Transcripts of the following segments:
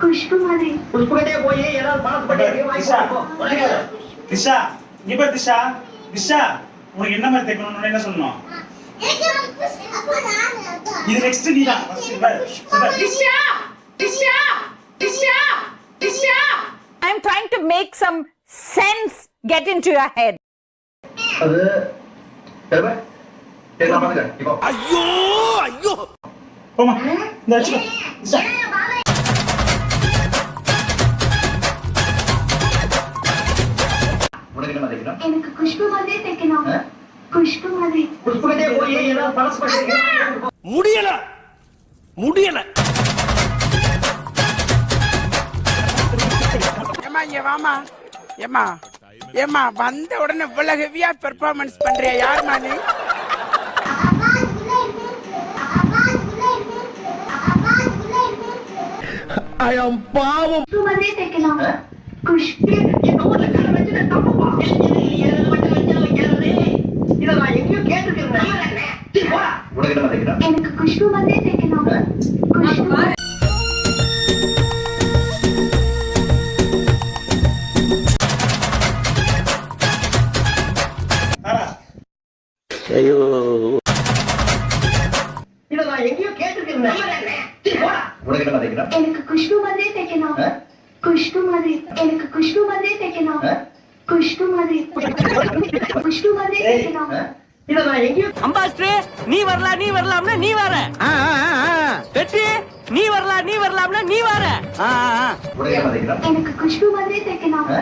ఖుష్బు మాది புஷ்பகட்டே போய் ஏதாவது பணத்து பட்டி இருக்கு, வாங்கி திஷா, போட்டு போ. உனக்கு என்ன? திஷா இங்க பாரு திஷா திஷா உனக்கு என்ன மாதிரி தைக்கணும்னு என்ன சொன்னோம் இது நெக்ஸ்ட் நீ தான் first இங்க பாரு. இங்க பாரு. దిశా దిశా దిశా దిశా I'm trying to make some sense get into your head. அது திரும்ப சரி நான் பாத்துக்கிறேன் இப்போ போமா இந்த வச்சுக்கோ திஷா உனக்கு என்ன தைக்கணும் எனக்கு குஷ்பு மாதிரி தைக்கணும் ஆ? குஷ்பு மாதிரி புஷ்பகட்டே போய் ஏதாவது பணத்து பட்டி இருக்கு, வாங்கி போட்டு போ. முடியல முடியல ஏமா இங்க வாமா ஏமா ஏமா வந்த உடனே இவ்வளவு ஹெவியா பெர்ஃபார்மன்ஸ் பண்றியா யாருமா நீ குஷ்பு மாதிரி தைக்கணும் ஆ? குஷ்பு இந்த ஊர்ல கடை வச்சுட்டு தப்புப்பா. ஏறது மட்டும் வச்சு வைக்கிறது. இதை நான் எங்கேயோ கேட்டிருக்கிறேன். சரி, போடா. உனக்கு என்ன தைக்கணும் எனக்கு குஷ்பு மாதிரி தைக்கணும் ஆ? குஷ்பு தாரா இதை நான் எங்கேயோ கேட்டிருக்கிறேன். உனக்கு என்ன தைக்கணும் எனக்கு குஷ்பு மாதிரி தைக்கணும்? குஷ்பு மாதிரி எனக்கு குஷ்பு மாதிரி தைக்கணும்? குஷ்பு மாதிரி குஷ்பு மாதிரி தைக்கணும் ஆ? இதை நான் எங்கேயோ அம்பாஸ்டர் நீ வரலாம் நீ வரலாம்னா நீ வர வெற்றி நீ வரலாம் நீ வரலாம்னா நீ வர உனக்கு என்ன தைக்கணும் எனக்கு குஷ்பு மாதிரி தைக்கணும் ஆ?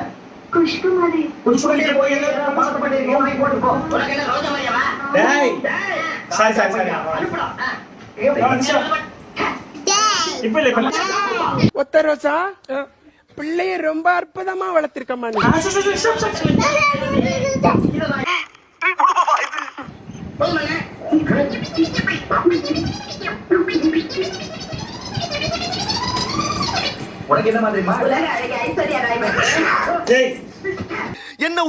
குஷ்பு மாதிரி புஷ்பகட்டே போய் ஏதாவது பணத்து பட்டி இருக்கு, வாங்கி போட்டு போ. உனக்கு என்ன ரோஜா மரியாவா? டேய் டேய். சாரி சாரி சாரி அனுப்புடா. இப்ப இல்ல இப்ப. ஒத்த ரோசா? பிள்ளைய ரொம்ப அற்புதமா உனக்கு என்ன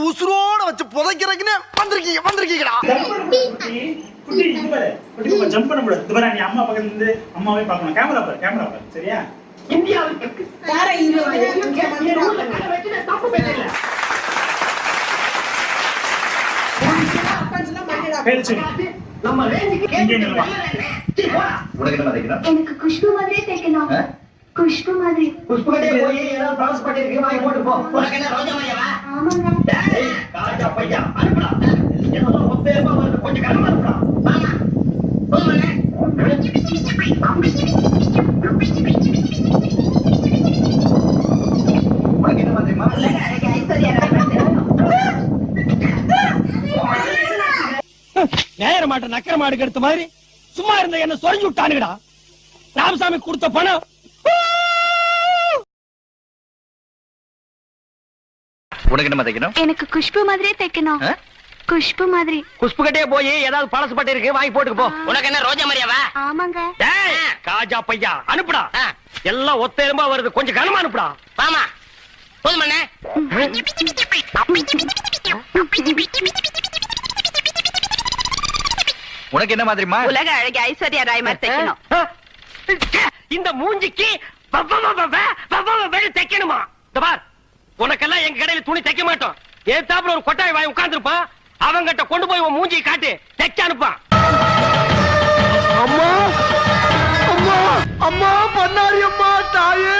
உசுரோட வச்சு புதைக்கிறதுக்குன்னு வந்திருக்கீங்க முடியாது, குட்டி. இங்க பாரு. குட்டி, jump பண்ண முடியாது. இது பாரு, நீ அம்மா பக்கத்துல இருந்து அம்மாவே பார்க்கணும். camera பாரு, camera பாரு. சரியா? இந்தியாவுக்கு தார இங்க தப்பு. உனக்கு என்ன தைக்கணும் எனக்கு குஷ்பு மாதிரி தைக்கணும் ஆ? குஷ்பு மாதிரி புஷ்பகட்டே போய் ஏதாவது பணத்து பட்டி இருக்கு, வாங்கி போட்டு போ. உனக்கு என்ன ரோஜா மரியாவா? ஆமாங்க டேய், காஜா பையா, அனுப்புடா. ஏதோ ஒத்தேமா நேர மாட்ட நக்கர மாடு கெடுத்த மாதிரி சும்மா இருந்த என்ன சொரிஞ்சு விட்டானுங்கடா. ராமசாமி கொடுத்த பணம். உனக்கு என்ன தைக்கணும்? எனக்கு குஷ்பு மாதிரியே தைக்கணும்? குஷ்பு மாதிரி. குஷ்புகட்டே போய் ஏதாவது பழசு பட்டு இருக்கு வாங்கி போட்டுக்கு போ. உனக்கு என்ன ரோஜா மரியாவா ஆமாங்க. டேய் காஜா பையா அனுப்புடா. எல்லாம் ஒத்த எலும்பா வருது கொஞ்சம் கனமா அனுப்புடா. வாமா போதுமாண்ணே. உனக்கு என்ன மாதிரிமா உலக அழகி ஐஸ்வர்யா ராய் மாதிரி தைக்கணும். இந்த மூஞ்சிக்கு தைக்கணுமா? இந்த பார் உனக்கெல்லாம் எங்க கடையில துணி தைக்க மாட்டோம். ஏத்தாப்புல ஒரு கொட்டாய் வாய் உட்கார்ந்துருப்பான் அவங்கிட்ட கொண்டு போய் உன் மூஞ்சியை காட்டு தைக்க அனுப்பான் அம்மா அம்மா அம்மா பண்ணாரி அம்மா தாயே.